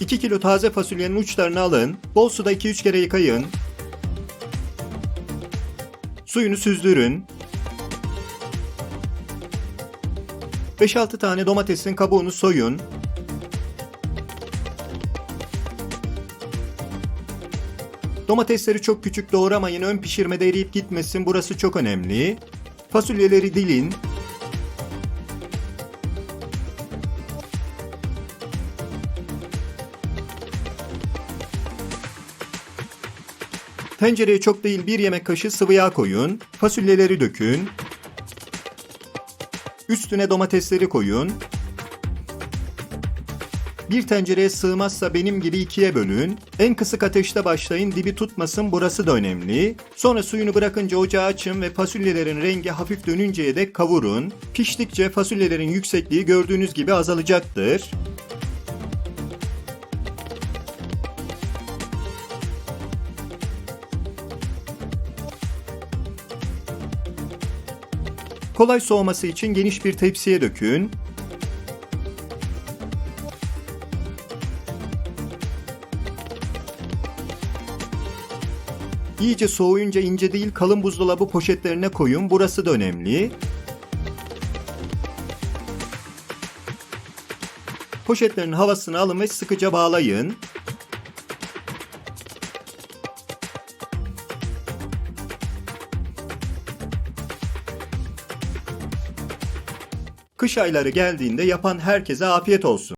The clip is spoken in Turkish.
2 kilo taze fasulyenin uçlarını alın. Bol suda 2-3 kere yıkayın. Suyunu süzdürün. 5-6 tane domatesin kabuğunu soyun. Domatesleri çok küçük doğramayın. Ön pişirmede eriyip gitmesin. Burası çok önemli. Fasulyeleri dilin. Tencereye çok değil bir yemek kaşığı sıvı yağ koyun. Fasulyeleri dökün. Üstüne domatesleri koyun. Bir tencereye sığmazsa benim gibi ikiye bölün. En kısık ateşte başlayın dibi tutmasın burası da önemli. Sonra suyunu bırakınca ocağı açın ve fasulyelerin rengi hafif dönünceye dek kavurun. Piştikçe fasulyelerin yüksekliği gördüğünüz gibi azalacaktır. Kolay soğuması için geniş bir tepsiye dökün. İyice soğuyunca ince değil kalın buzdolabı poşetlerine koyun. Burası da önemli. Poşetlerin havasını alın ve sıkıca bağlayın. Kış ayları geldiğinde yapan herkese afiyet olsun.